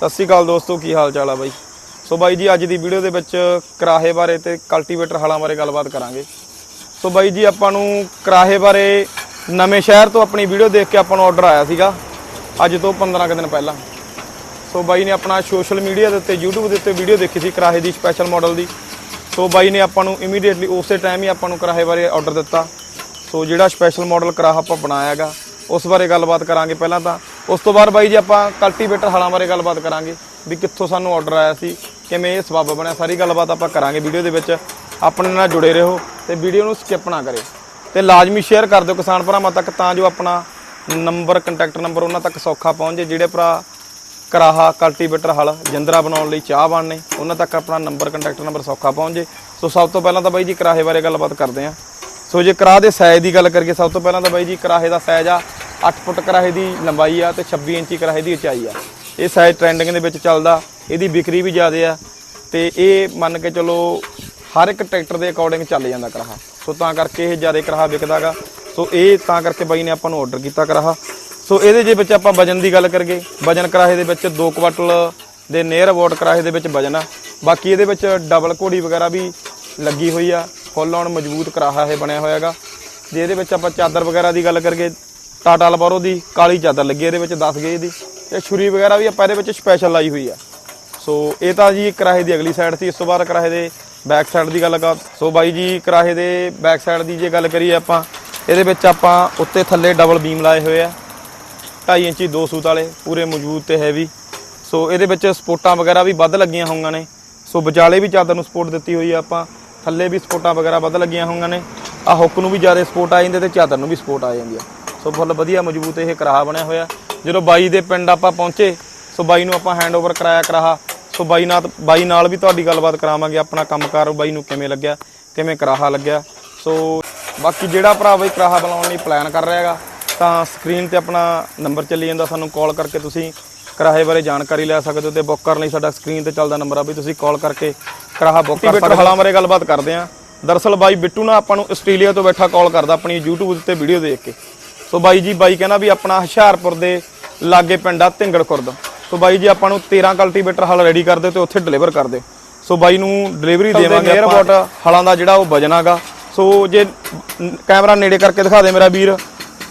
ਸਤਿ ਸ਼੍ਰੀ ਅਕਾਲ ਦੋਸਤੋ, ਕੀ ਹਾਲ ਚਾਲ ਆ ਬਾਈ? ਸੋ ਬਾਈ ਜੀ, ਅੱਜ ਦੀ ਵੀਡੀਓ ਦੇ ਵਿੱਚ ਕਰਾਹੇ ਬਾਰੇ ਤੇ ਕਲਟੀਵੇਟਰ ਹਾਲਾਂ ਬਾਰੇ ਗੱਲਬਾਤ ਕਰਾਂਗੇ। ਸੋ ਬਾਈ ਜੀ, ਆਪਾਂ ਨੂੰ ਕਰਾਹੇ ਬਾਰੇ ਨਵੇਂ ਸ਼ਹਿਰ ਤੋਂ ਆਪਣੀ ਵੀਡੀਓ ਦੇਖ ਕੇ ਆਪਾਂ ਨੂੰ ਆਰਡਰ ਆਇਆ ਸੀਗਾ, ਅੱਜ ਤੋਂ 15 ਕੁ ਦਿਨ ਪਹਿਲਾਂ। ਸੋ ਬਾਈ ਨੇ ਆਪਣਾ ਸੋਸ਼ਲ ਮੀਡੀਆ ਦੇ ਉੱਤੇ, YouTube ਦੇ ਉੱਤੇ ਵੀਡੀਓ ਦੇਖੀ ਸੀ ਕਰਾਹੇ ਦੀ ਸਪੈਸ਼ਲ ਮਾਡਲ ਦੀ। ਸੋ ਬਾਈ ਨੇ ਆਪਾਂ ਨੂੰ ਇਮੀਡੀਏਟਲੀ ਉਸੇ ਟਾਈਮ ਹੀ ਆਪਾਂ ਨੂੰ ਕਰਾਹੇ ਬਾਰੇ ਆਰਡਰ ਦਿੱਤਾ। ਸੋ ਜਿਹੜਾ ਸਪੈਸ਼ਲ ਮਾਡਲ ਕਰਾਹਾ ਆਪਾਂ ਬਣਾਇਆਗਾ ਉਸ ਬਾਰੇ ਗੱਲਬਾਤ ਕਰਾਂਗੇ ਪਹਿਲਾਂ ਤਾਂ। ਉਸ ਤੋਂ ਬਾਅਦ ਬਾਈ ਜੀ ਆਪਾਂ ਕਲਟੀਵੇਟਰ ਹਲਾਂ ਬਾਰੇ ਗੱਲਬਾਤ ਕਰਾਂਗੇ ਵੀ ਕਿੱਥੋਂ ਸਾਨੂੰ ਆਰਡਰ ਆਇਆ ਸੀ, ਕਿਵੇਂ ਇਹ ਸਬੱਬ ਬਣਿਆ, ਸਾਰੀ ਗੱਲਬਾਤ ਆਪਾਂ ਕਰਾਂਗੇ ਵੀਡੀਓ ਦੇ ਵਿੱਚ। ਆਪਣੇ ਨਾਲ ਜੁੜੇ ਰਹੋ ਤੇ ਵੀਡੀਓ ਨੂੰ ਸਕਿਪ ਨਾ ਕਰਿਓ। ਤੇ ਲਾਜ਼ਮੀ ਸ਼ੇਅਰ ਕਰ ਦਿਓ ਕਿਸਾਨ ਭਰਾਵਾਂ ਤੱਕ ਤਾਂ ਜੋ ਆਪਣਾ ਨੰਬਰ ਕੰਟੈਕਟ ਨੰਬਰ ਉਹਨਾਂ ਤੱਕ ਸੌਖਾ ਪਹੁੰਚ ਜੇ ਜਿਹੜੇ ਭਰਾ ਕਰਾਹਾ ਕਲਟੀਵੇਟਰ ਹਲ ਜਿੰਦਰਾ ਬਣਾਉਣ ਲਈ ਚਾਹ ਬਣਨੇ, ਉਹਨਾਂ ਤੱਕ ਆਪਣਾ ਨੰਬਰ ਕੰਟੈਕਟ ਨੰਬਰ ਸੌਖਾ ਪਹੁੰਚ ਜੇ ਸੋ ਸਭ ਤੋਂ ਪਹਿਲਾਂ ਤਾਂ ਬਾਈ ਜੀ ਕਰਾਹੇ ਬਾਰੇ ਗੱਲਬਾਤ ਕਰਦੇ ਹਾਂ। ਸੋ ਜੇ ਕਰਾਹ ਦੇ ਸਾਈਜ਼ ਦੀ ਗੱਲ ਕਰੀਏ, ਸਭ ਤੋਂ ਪਹਿਲਾਂ ਤਾਂ ਬਾਈ ਜੀ ਕਰਾਹੇ ਦਾ ਸਾਈਜ਼ ਆ 8 ਫੁੱਟ ਕਰਾਹੇ ਦੀ ਲੰਬਾਈ ਆ ਤੇ 26 ਇੰਚੀ ਕਰਾਹੇ ਦੀ ਉਚਾਈ ਆ। ਇਹ ਸਾਈਜ਼ ਟ੍ਰੈਂਡਿੰਗ ਦੇ ਵਿੱਚ ਚੱਲਦਾ, ਇਹਦੀ ਵਿਕਰੀ ਵੀ ਜ਼ਿਆਦਾ ਆ ਤੇ ਇਹ ਮੰਨ ਕੇ ਚਲੋ ਹਰ ਇੱਕ ਟਰੈਕਟਰ ਦੇ ਅਕੋਰਡਿੰਗ ਚੱਲ ਜਾਂਦਾ ਕਰਾਹਾ। ਸੋ ਤਾਂ ਕਰਕੇ ਇਹ ਜ਼ਿਆਦਾ ਕਰਾਹਾ ਵਿਕਦਾਗਾ। ਸੋ ਇਹ ਤਾਂ ਕਰਕੇ ਬਾਈ ਨੇ ਆਪਾਂ ਨੂੰ ਆਰਡਰ ਕੀਤਾ ਕਰਾਹਾ। ਸੋ ਇਹਦੇ ਜੇ ਵਿੱਚ ਆਪਾਂ ਵਜਨ ਦੀ ਗੱਲ ਕਰੀਏ, ਵਜਨ ਕਰਾਹੇ ਦੇ ਵਿੱਚ 2 ਕੁਆਟਲ ਦੇ ਨੀਅਰ ਅਬਾਊਟ ਕਰਾਹੇ ਦੇ ਵਿੱਚ ਵਜਨ ਆ। ਬਾਕੀ ਇਹਦੇ ਵਿੱਚ ਡਬਲ ਘੋੜੀ ਵਗੈਰਾ ਵੀ ਲੱਗੀ ਹੋਈ ਆ। ਫੁੱਲ ਆਉਣ ਮਜ਼ਬੂਤ ਕਰਾਹਾ ਇਹ ਬਣਿਆ ਹੋਇਆਗਾ। ਜੇ ਇਹਦੇ ਵਿੱਚ ਆਪਾਂ ਚਾਦਰ ਵਗੈਰਾ ਦੀ ਗੱਲ ਕਰੀਏ ਟਾਟਾ ਲਬਾਰੋ ਦੀ ਕਾਲੀ ਚਾਦਰ ਲੱਗੀ ਇਹਦੇ ਵਿੱਚ 10 ਗੇਜ ਦੀ ਤੇ ਛੁਰੀ ਵਗੈਰਾ ਵੀ ਆਪਾਂ ਇਹਦੇ ਵਿੱਚ ਸਪੈਸ਼ਲ ਲਾਈ ਹੋਈ ਆ। ਸੋ ਇਹ ਤਾਂ ਜੀ ਕਰਾਹੇ ਦੀ ਅਗਲੀ ਸਾਈਡ ਸੀ, ਇਸ ਤੋਂ ਬਾਅਦ ਕਰਾਹੇ ਦੇ ਬੈਕ ਸਾਈਡ ਦੀ ਗੱਲ ਕਰ। ਸੋ ਬਾਈ ਜੀ ਕਰਾਹੇ ਦੇ ਬੈਕ ਸਾਈਡ ਦੀ ਜੇ ਗੱਲ ਕਰੀਏ ਆਪਾਂ, ਇਹਦੇ ਵਿੱਚ ਆਪਾਂ ਉੱਤੇ ਥੱਲੇ ਡਬਲ ਬੀਮ ਲਾਏ ਹੋਏ ਆ। 2.5 ਇੰਚੀ ਦੋ ਸੂਤ ਵਾਲੇ, ਪੂਰੇ ਮਜ਼ਬੂਤ ਤੇ ਹੈਵੀ ਸੋ ਇਹਦੇ ਵਿੱਚ ਸਪੋਰਟਾਂ ਵਗੈਰਾ ਵੀ ਵੱਧ ਲੱਗੀਆਂ ਹੋਈਆਂ ਨੇ। ਸੋ ਵਿਚਾਲੇ ਵੀ ਚਾਦਰ ਨੂੰ ਸਪੋਰਟ ਦਿੱਤੀ ਹੋਈ ਆ ਆਪਾਂ। ਥੱਲੇ ਵੀ ਸਪੋਰਟਾਂ ਵਗੈਰਾ ਵੱਧ ਲੱਗੀਆਂ ਹੋਈਆਂ ਨੇ। ਆ ਹੁੱਕ ਨੂੰ ਵੀ ਜ਼ਿਆਦਾ ਸਪੋਰਟ ਆ ਜਾਂਦੇ ਤੇ ਚਾਦਰ ਨੂੰ ਵੀ ਸਪੋਰਟ ਆ ਜਾਂਦੀ ਆ। ਸੋ ਫੁੱਲ ਵਧੀਆ ਮਜ਼ਬੂਤ ਇਹ ਕਰਾਹਾ ਬਣਿਆ ਹੋਇਆ। ਜਦੋਂ ਬਾਈ ਦੇ ਪਿੰਡ ਆਪਾਂ ਪਹੁੰਚੇ ਸੋ ਬਾਈ ਨੂੰ ਆਪਾਂ ਹੈਂਡਓਵਰ ਕਰਾਇਆ ਕਰਾਹਾ। ਸੋ ਬਾਈ ਨਾਲ ਬਾਈ ਨਾਲ ਵੀ ਤੁਹਾਡੀ ਗੱਲਬਾਤ ਕਰਾਵਾਂਗੇ ਆਪਣਾ ਕੰਮਕਾਰ ਬਾਈ ਨੂੰ ਕਿਵੇਂ ਲੱਗਿਆ ਕਿਵੇਂ ਕਰਾਹਾ ਲੱਗਿਆ। ਸੋ ਬਾਕੀ ਜਿਹੜਾ ਭਰਾ ਬਈ ਕਰਾਹਾ ਬਣਾਉਣ ਲਈ ਪਲਾਨ ਕਰ ਰਿਹਾ ਹੈਗਾ ਤਾਂ ਸਕਰੀਨ ਤੇ ਆਪਣਾ ਨੰਬਰ ਚੱਲੀ ਜਾਂਦਾ ਸਾਨੂੰ ਕਾਲ ਕਰਕੇ ਤੁਸੀਂ ਕਰਾਹੇ ਬਾਰੇ ਜਾਣਕਾਰੀ ਲੈ ਸਕਦੇ ਹੋ ਤੇ ਬੁੱਕ ਕਰਨ ਲਈ ਸਾਡਾ ਸਕਰੀਨ ਤੇ ਚੱਲਦਾ ਨੰਬਰ ਆ ਵੀ ਤੁਸੀਂ ਕਾਲ ਕਰਕੇ ਕਰਾਹਾ ਬੁੱਕ ਕਰ ਸਕਦੇ ਹੋ। ਹਲਾਂ ਬਾਰੇ ਗੱਲਬਾਤ ਕਰਦੇ ਆ ਦਰਅਸਲ ਬਾਈ ਬਿੱਟੂ ਨਾ ਆਪਾਂ ਨੂੰ ਆਸਟ੍ਰੇਲੀਆ ਤੋਂ ਬੈਠਾ ਕਾਲ ਕਰਦਾ ਆਪਣੀ YouTube ਉੱਤੇ ਵੀਡੀਓ ਦੇਖ ਕੇ। ਸੋ ਬਾਈ ਜੀ ਬਾਈ ਕਹਿੰਦਾ ਵੀ ਆਪਣਾ ਹੁਸ਼ਿਆਰਪੁਰ ਦੇ ਲਾਗੇ ਪਿੰਡ ਆ ਧਿੰਗੜ ਖੁਰਦ। ਸੋ ਬਾਈ ਜੀ ਆਪਾਂ ਨੂੰ 13 ਕਲਟੀਵੇਟਰ ਹਲ ਰੈਡੀ ਕਰ ਦਿਓ ਤੇ ਉੱਥੇ ਡਿਲੀਵਰ ਕਰ ਦਿਓ। ਸੋ ਬਾਈ ਨੂੰ ਡਿਲੀਵਰੀ ਦੇਵਾਂਗੇ 에어ਪੋਰਟ ਹਲਾਂ ਦਾ ਜਿਹੜਾ ਉਹ ਵਜਨਾਗਾ ਸੋ ਜੇ ਕੈਮਰਾ ਨੇੜੇ ਕਰਕੇ ਦਿਖਾ ਦੇ ਮੇਰਾ ਵੀਰ।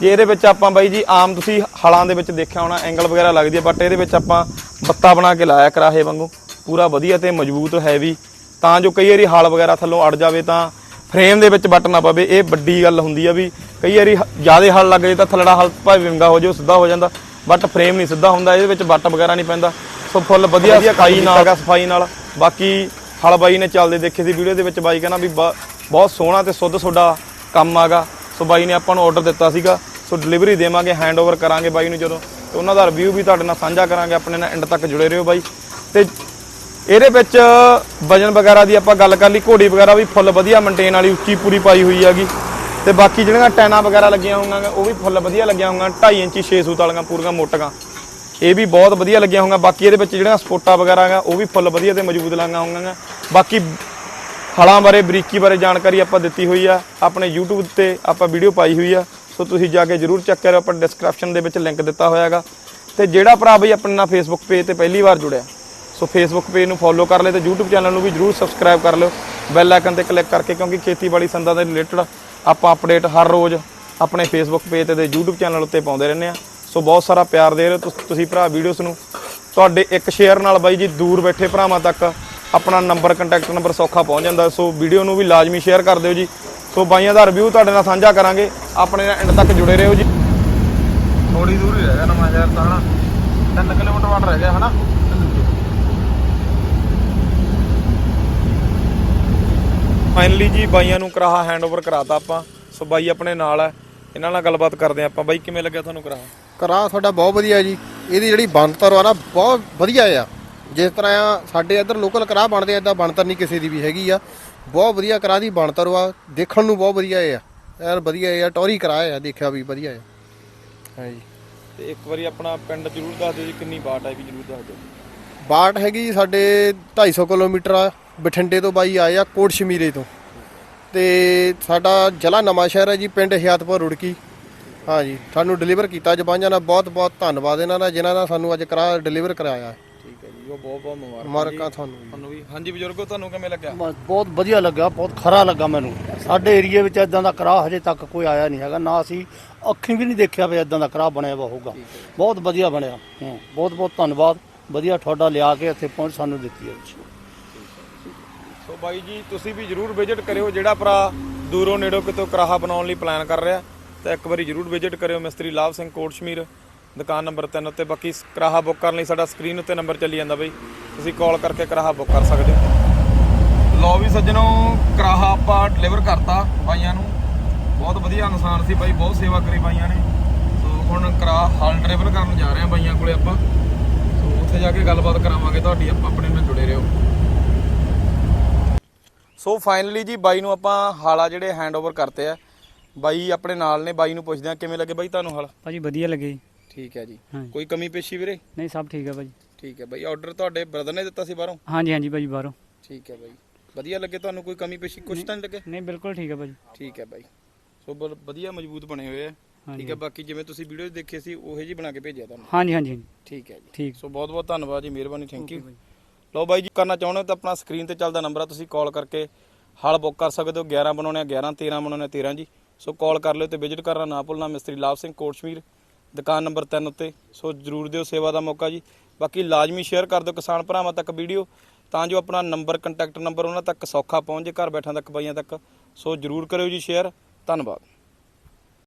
ਜੇ ਇਹਦੇ ਵਿੱਚ ਆਪਾਂ ਬਾਈ ਜੀ ਆਮ ਤੁਸੀਂ ਹਲਾਂ ਦੇ ਵਿੱਚ ਦੇਖਿਆ ਹੋਣਾ ਐਂਗਲ ਵਗੈਰਾ ਲੱਗਦੀ ਹੈ ਬਟ ਇਹਦੇ ਵਿੱਚ ਆਪਾਂ ਬੱਤਾ ਬਣਾ ਕੇ ਲਾਇਆ ਕਰਾਹੇ ਵਾਂਗੂ। ਪੂਰਾ ਵਧੀਆ ਤੇ ਮਜ਼ਬੂਤ ਹੈਵੀ ਤਾਂ ਜੋ ਕਈ ਵਾਰੀ ਹਲ ਵਗੈਰਾ ਥੱਲੋਂ ਅੜ ਜਾਵੇ ਤਾਂ ਫਰੇਮ ਦੇ ਵਿੱਚ ਬੱਟ ਨਾ ਪਵੇ ਇਹ ਵੱਡੀ ਗੱਲ ਹੁੰਦੀ ਆ ਵੀ ਕਈ ਵਾਰੀ ਜ਼ਿਆਦਾ ਹਲ ਲੱਗ ਜੇ ਤਾਂ ਥੱਲੜਾ ਹਲ ਭਾਵੇਂ ਵਿੰਗਾ ਹੋ ਉਹ ਸਿੱਧਾ ਹੋ ਜਾਂਦਾ ਬਟ ਫਰੇਮ ਨਹੀਂ ਸਿੱਧਾ ਹੁੰਦਾ ਇਹਦੇ ਵਿੱਚ ਬੱਟ ਵਗੈਰਾ ਨਹੀਂ ਪੈਂਦਾ। ਸੋ ਫੁੱਲ ਵਧੀਆ ਸਫ਼ਾਈ ਨਾਲ ਹੈਗਾ ਸਫ਼ਾਈ ਨਾਲ। ਬਾਕੀ ਹਲ ਬਾਈ ਨੇ ਚੱਲਦੇ ਦੇਖੇ ਸੀ ਵੀਡੀਓ ਦੇ ਵਿੱਚ ਬਾਈ ਕਹਿੰਦਾ ਵੀ ਬਹੁਤ ਸੋਹਣਾ ਤੇ ਸੁੱਧ ਤੁਹਾਡਾ ਕੰਮ ਆਗਾ ਸੋ ਬਾਈ ਨੇ ਆਪਾਂ ਨੂੰ ਆਰਡਰ ਦਿੱਤਾ ਸੀਗਾ। ਸੋ ਡਿਲੀਵਰੀ ਦੇਵਾਂਗੇ ਹੈਂਡਓਵਰ ਕਰਾਂਗੇ ਬਾਈ ਨੂੰ ਜਦੋਂ। ਤੇ ਉਹਨਾਂ ਦਾ ਰਿਵਿਊ ਵੀ ਤੁਹਾਡੇ ਨਾਲ ਸਾਂਝਾ ਕਰਾਂਗੇ ਆਪਣੇ ਨਾਲ ਐਂਡ ਤੱਕ ਜੁੜੇ ਰਹੋ ਬਾਈ। ਤੇ ਇਹਦੇ ਵਿੱਚ ਵਜਨ ਵਗੈਰਾ ਦੀ ਆਪਾਂ ਗੱਲ ਕਰ ਲਈ, ਘੋੜੀ ਵਗੈਰਾ ਵੀ ਫੁੱਲ ਵਧੀਆ ਮੇਨਟੇਨ ਵਾਲੀ, ਉੱਚੀ ਪੂਰੀ ਪਾਈ ਹੋਈ ਹੈਗੀ। ਤੇ ਬਾਕੀ ਜਿਹੜੀਆਂ ਟੈਨਾ ਵਗੈਰਾ ਲੱਗੀਆਂ ਹੋਈਆਂ ਉਹ ਵੀ ਫੁੱਲ ਵਧੀਆ ਲੱਗੀਆਂ ਹੋਈਆਂ 2.5 ਇੰਚੀ 6 ਸੂਤ ਵਾਲੀਆਂ ਪੂਰੀਆਂ ਮੋਟੀਆਂ। ਇਹ ਵੀ ਬਹੁਤ ਵਧੀਆ ਲੱਗੀਆਂ ਹੋਈਆਂ। ਬਾਕੀ ਇਹਦੇ ਵਿੱਚ ਜਿਹੜੀਆਂ ਸਪੋਰਟਾਂ ਵਗੈਰਾ ਹੈਗਾ ਉਹ ਵੀ ਫੁੱਲ ਵਧੀਆ ਤੇ ਮੌਜੂਦ ਲੱਗੀਆਂ ਹੋਈਆਂ ਬਾਕੀ ਹਲਾਂ ਬਾਰੇ, ਬਰੀਕੀ ਬਾਰੇ ਜਾਣਕਾਰੀ ਆਪਾਂ ਦਿੱਤੀ ਹੋਈ ਆ, ਆਪਣੇ YouTube ਤੇ ਆਪਾਂ ਵੀਡੀਓ ਪਾਈ ਹੋਈ ਆ। ਸੋ ਤੁਸੀਂ ਜਾ ਕੇ ਜਰੂਰ ਚੈੱਕ ਕਰਿਓ, ਆਪਾਂ ਡਿਸਕ੍ਰਿਪਸ਼ਨ ਦੇ ਵਿੱਚ ਲਿੰਕ ਦਿੱਤਾ ਹੋਇਆ ਹੈਗਾ। ਤੇ ਜਿਹੜਾ ਭਰਾ ਬਈ ਆਪਣੇ ਨਾਲ Facebook ਪੇਜ ਤੇ ਪਹਿਲੀ ਵਾਰ ਜੁੜਿਆ ਸੋ ਫੇਸਬੁੱਕ ਪੇਜ ਨੂੰ ਫੋਲੋ ਕਰ ਲਿਓ ਤੇ YouTube ਚੈਨਲ ਨੂੰ ਵੀ ਜਰੂਰ ਸਬਸਕ੍ਰਾਈਬ ਕਰ ਲਿਓ। ਬੈਲ ਆਈਕਨ ਤੇ ਕਲਿੱਕ ਕਰਕੇ ਕਿਉਂਕਿ ਖੇਤੀਬਾੜੀ ਸੰਦਾਂ ਦੇ ਰਿਲੇਟਡ ਆਪਾਂ ਅਪਡੇਟ ਹਰ ਰੋਜ਼ ਆਪਣੇ ਫੇਸਬੁੱਕ ਪੇਜ ਤੇ ਤੇ YouTube ਚੈਨਲ ਉੱਤੇ ਪਾਉਂਦੇ ਰਹਿੰਦੇ ਆ ਸੋ ਬਹੁਤ ਸਾਰਾ ਪਿਆਰ ਦੇ ਰਹੇ ਹੋ ਤੁਸੀਂ ਭਰਾ ਵੀਡੀਓਸ ਨੂੰ। ਤੁਹਾਡੇ ਇੱਕ ਸ਼ੇਅਰ ਨਾਲ ਬਾਈ ਜੀ ਦੂਰ ਬੈਠੇ ਭਰਾਵਾਂ ਤੱਕ ਆਪਣਾ ਨੰਬਰ ਕੰਟੈਕਟ ਨੰਬਰ ਸੌਖਾ ਪਹੁੰਚ ਜਾਂਦਾ। ਸੋ ਵੀਡੀਓ ਨੂੰ ਵੀ ਲਾਜ਼ਮੀ ਸ਼ੇਅਰ ਕਰ ਦਿਓ ਜੀ। ਸੋ ਬਾਈਆਂ ਦਾ ਰਿਵਿਊ ਤੁਹਾਡੇ ਨਾਲ ਸਾਂਝਾ ਕਰਾਂਗੇ। ਆਪਣੇ ਨਾਲ ਐਂਡ ਤੱਕ ਜੁੜੇ ਰਹੋ ਜੀ। ਥੋੜੀ ਦੂਰ ਹੀ ਰਹਿ ਗਿਆ ਨਵਾਂ ਸ਼ਹਿਰ ਤਾਂ ਹਨਾ 3 ਕਿਲੋਮੀਟਰ ਵਾਟ ਰਹਿ ਗਿਆ ਹਨਾ। ਫਾਈਨਲੀ ਜੀ ਬਾਈਆਂ ਨੂੰ ਕਰਾਹਾ ਹੈਂਡਓਵਰ ਕਰਾਤਾ ਆਪਾਂ। ਸੋ ਬਾਈ ਆਪਣੇ ਨਾਲ ਹੈ ਇਹਨਾਂ ਨਾਲ ਗੱਲਬਾਤ ਕਰਦੇ ਆਪਾਂ। ਬਾਈ ਕਿਵੇਂ ਲੱਗਿਆ ਤੁਹਾਨੂੰ ਕਰਾਹਾ? ਕਰਾ ਤੁਹਾਡਾ ਬਹੁਤ ਵਧੀਆ ਜੀ। ਇਹਦੀ ਜਿਹੜੀ ਬਣਤਰ ਆ ਨਾ ਬਹੁਤ ਵਧੀਆ ਆ। ਜਿਸ ਤਰ੍ਹਾਂ ਸਾਡੇ ਇੱਧਰ ਲੋਕਲ ਕਰਾ ਬਣਦੇ ਆ ਇਦਾਂ ਬਣਤਰ ਨਹੀਂ ਕਿਸੇ ਦੀ ਵੀ ਹੈਗੀ ਆ। ਬਹੁਤ ਵਧੀਆ ਕਰਾ ਦੀ ਬਣਤਰ ਆ ਦੇਖਣ ਨੂੰ ਬਹੁਤ ਵਧੀਆ ਆ। ਯਾਰ ਵਧੀਆ ਆ ਟੌਰੀ ਕਰਾ ਆ। ਦੇਖਿਆ ਵੀ ਵਧੀਆ ਆ। ਹਾਂਜੀ। ਤੇ ਇੱਕ ਵਾਰੀ ਆਪਣਾ ਪਿੰਡ ਜ਼ਰੂਰ ਦੱਸ ਦਿਓ ਜੀ ਕਿੰਨੀ ਬਾਟ ਹੈ ਵੀ ਜ਼ਰੂਰ ਦੱਸ ਦਿਓ। ਬਾਟ ਹੈਗੀ ਸਾਡੇ 250 ਕਿਲੋਮੀਟਰ ਆ। ਬਠਿੰਡੇ ਤੋਂ ਬਾਈ ਆਏ ਆ ਕੋਟ ਸ਼ਮੀਰੇ ਤੋਂ। ਤੇ ਸਾਡਾ ਜ਼ਿਲ੍ਹਾ ਨਵਾਂ ਸ਼ਹਿਰ ਹੈ ਜੀ ਪਿੰਡ ਹਿਆਤਪੁਰ ਰੁੜਕੀ। ਹਾਂਜੀ ਸਾਨੂੰ ਡਿਲੀਵਰ ਕੀਤਾ ਜਬਾਂਜਾਂ ਨਾਲ। ਬਹੁਤ ਬਹੁਤ ਧੰਨਵਾਦ ਇਹਨਾਂ ਦਾ ਜਿਨ੍ਹਾਂ ਦਾ ਸਾਨੂੰ ਅੱਜ ਕਰਾ ਡਿਲੀਵਰ ਕਰਾਇਆ। ਠੀਕ ਹੈ ਜੀ ਉਹ ਬਹੁਤ ਬਹੁਤ ਮੁਬਾਰਕ। ਮੁਬਾਰਕਾਂ ਤੁਹਾਨੂੰ ਜੀ। ਤੁਹਾਨੂੰ ਵੀ। ਹਾਂਜੀ ਬਜ਼ੁਰਗੋ ਤੁਹਾਨੂੰ ਕਿਵੇਂ ਲੱਗਿਆ? ਬਸ ਬਹੁਤ ਵਧੀਆ ਲੱਗਾ ਬਹੁਤ ਖਰਾ ਲੱਗਾ ਮੈਨੂੰ। ਸਾਡੇ ਏਰੀਏ ਵਿੱਚ ਇਦਾਂ ਦਾ ਕਰਾਹ ਹਜੇ ਤੱਕ ਕੋਈ ਆਇਆ ਨਹੀਂ ਹੈਗਾ। ਨਾ ਅਸੀਂ ਅੱਖੀਂ ਵੀ ਨਹੀਂ ਦੇਖਿਆ ਵੀ ਇਦਾਂ ਦਾ ਕਰਾਹ ਬਣਿਆ ਵਾ ਹੋਊਗਾ। ਬਹੁਤ ਵਧੀਆ ਬਣਿਆ। ਹੂੰ ਬਹੁਤ ਬਹੁਤ ਧੰਨਵਾਦ। ਵਧੀਆ ਤੁਹਾਡਾ ਲਿਆ ਕੇ ਇੱਥੇ ਪਹੁੰਚ ਸਾਨੂੰ ਦਿੱਤੀ ਹੈ ਜੀ। ਬਾਈ ਜੀ, ਤੁਸੀਂ ਵੀ ਜਰੂਰ ਵਿਜ਼ਿਟ ਕਰਿਓ ਜਿਹੜਾ ਭਰਾ ਦੂਰੋਂ ਨੇੜੋਂ ਕਿਤੋਂ ਕਰਾਹਾ ਬਣਾਉਣ ਲਈ ਪਲਾਨ ਕਰ ਰਿਹਾ। ਤਾਂ ਇੱਕ ਵਾਰੀ ਜਰੂਰ ਵਿਜ਼ਿਟ ਕਰਿਓ ਮਿਸਤਰੀ ਲਾਭ ਸਿੰਘ ਕੋਟ ਸ਼ਮੀਰ ਦੁਕਾਨ ਨੰਬਰ 3 ਉੱਤੇ। ਬਾਕੀ ਕਰਾਹਾ ਬੁੱਕ ਕਰਨ ਲਈ ਸਾਡਾ ਸਕਰੀਨ ਉੱਤੇ ਨੰਬਰ ਚੱਲੀ ਜਾਂਦਾ ਬਈ। ਤੁਸੀਂ ਕਾਲ ਕਰਕੇ ਕਰਾਹਾ ਬੁੱਕ ਕਰ ਸਕਦੇ ਹੋ। ਲਓ ਵੀ ਸੱਜਣੋ, ਕਰਾਹਾ ਆਪਾਂ ਡਿਲੀਵਰ ਕਰਤਾ ਬਾਈਆਂ ਨੂੰ। ਬਹੁਤ ਵਧੀਆ ਇਨਸਾਨ ਸੀ ਬਾਈ, ਬਹੁਤ ਸੇਵਾ ਕਰੀ ਬਾਈਆਂ ਨੇ। ਸੋ ਹੁਣ ਕਰਾ ਹਾਲ ਡਿਲੀਵਰ ਕਰਨ ਜਾ ਰਹੇ ਆ ਬਾਈਆਂ ਕੋਲੇ ਆਪਾਂ। ਸੋ ਉੱਥੇ ਜਾ ਕੇ ਗੱਲਬਾਤ ਕਰਾਵਾਂਗੇ, ਤੁਹਾਡੀ ਆਪਾਂ ਆਪਣੇ ਨਾਲ ਜੁੜੇ ਰਹੋ। ਸੋ ਫਾਈਨਲੀ ਜੀ ਬਾਈ ਨੂੰ ਆਪਾਂ ਹਾਲਾ ਜਿਹੜੇ ਹੈਂਡਓਵਰ ਕਰਤੇ ਆ। ਬਾਈ ਆਪਣੇ ਨਾਲ ਨੇ ਬਾਈ ਨੂੰ ਪੁੱਛਦੇ ਆ ਕਿਵੇਂ ਲੱਗੇ ਬਾਈ ਤੁਹਾਨੂੰ ਹਾਲ? ਭਾਜੀ ਵਧੀਆ ਲੱਗੇ ਜੀ। ਠੀਕ ਹੈ ਜੀ। ਕੋਈ ਕਮੀ ਪੇਸ਼ੀ ਵੀਰੇ? ਨਹੀਂ ਸਭ ਠੀਕ ਹੈ ਭਾਜੀ। ਠੀਕ ਹੈ ਬਾਈ ਆਰਡਰ ਤੁਹਾਡੇ ਬ੍ਰਦਰ ਨੇ ਦਿੱਤਾ ਸੀ ਬਾਹਰੋਂ? ਹਾਂਜੀ ਹਾਂਜੀ ਭਾਜੀ ਬਾਹਰੋਂ। ਠੀਕ ਹੈ ਬਾਈ। ਵਧੀਆ ਲੱਗੇ ਤੁਹਾਨੂੰ ਕੋਈ ਕਮੀ ਪੇਸ਼ੀ? ਕੁਛ ਤਾਂ ਨਹੀਂ ਲੱਗੇ? ਨਹੀਂ ਬਿਲਕੁਲ ਠੀਕ ਹੈ ਭਾਜੀ। ਠੀਕ ਹੈ ਬਾਈ। ਸੋ ਬ- ਵਧੀਆ ਮਜ਼ਬੂਤ ਬਣੇ ਹੋਏ ਆ। ਹਾਂਜੀ। ਠੀਕ ਹੈ ਬਾਕੀ ਜਿਵੇਂ ਤੁਸੀਂ ਵੀਡੀਓ ਦੇਖੇ ਸੀ ਉਹੇ ਜੀ ਬਣਾ ਕੇ ਭੇਜਿਆ ਤੁਹਾਨੂੰ। ਹਾਂਜੀ ਹਾਂਜੀ ਠੀਕ ਹੈ ਜੀ। ਠੀਕ। ਸੋ ਬਹੁਤ ਬਹੁਤ ਧੰਨਵਾਦ ਜੀ ਮਿਹਰਬਾਨੀ ਥੈਂਕ ਯੂ। ਲਓ ਬਾਈ ਜੀ, ਕਰਨਾ ਚਾਹੁੰਦੇ ਹੋ ਤਾਂ ਆਪਣਾ ਸਕਰੀਨ ਤੇ ਚੱਲਦਾ ਨੰਬਰ ਆ, ਤੁਸੀਂ ਕਾਲ ਕਰਕੇ ਹਲ ਬੁੱਕ ਕਰ ਸਕਦੇ ਹੋ। 11 ਬਣਾਉਣੇ ਆ 11 13 ਬਣਾਉਣੇ 13 ਜੀ। ਸੋ ਕਾਲ ਕਰ ਲਿਓ ਤੇ ਵਿਜ਼ਿਟ ਕਰਨਾ ਨਾ ਭੁੱਲਣਾ ਮਿਸਤਰੀ ਲਾਭ ਸਿੰਘ ਕੋਟਸ਼ਮੀਰ, ਦੁਕਾਨ ਨੰਬਰ 3 ਉੱਤੇ। ਸੋ ਜਰੂਰ ਦਿਓ ਸੇਵਾ ਦਾ ਮੌਕਾ ਜੀ। ਬਾਕੀ ਲਾਜ਼ਮੀ ਸ਼ੇਅਰ ਕਰ ਦਿਓ ਕਿਸਾਨ ਭਰਾਵਾਂ ਤੱਕ ਵੀਡੀਓ। ਤਾਂ ਜੋ ਆਪਣਾ ਨੰਬਰ ਕੰਟੈਕਟ ਨੰਬਰ ਉਹਨਾਂ ਤੱਕ ਸੌਖਾ ਪਹੁੰਚ ਜੇ, ਘਰ ਬੈਠਿਆਂ ਤੱਕ, ਬਾਈਆਂ ਤੱਕ। ਸੋ ਜਰੂਰ ਕਰਿਓ ਜੀ ਸ਼ੇਅਰ ਧੰਨਵਾਦ।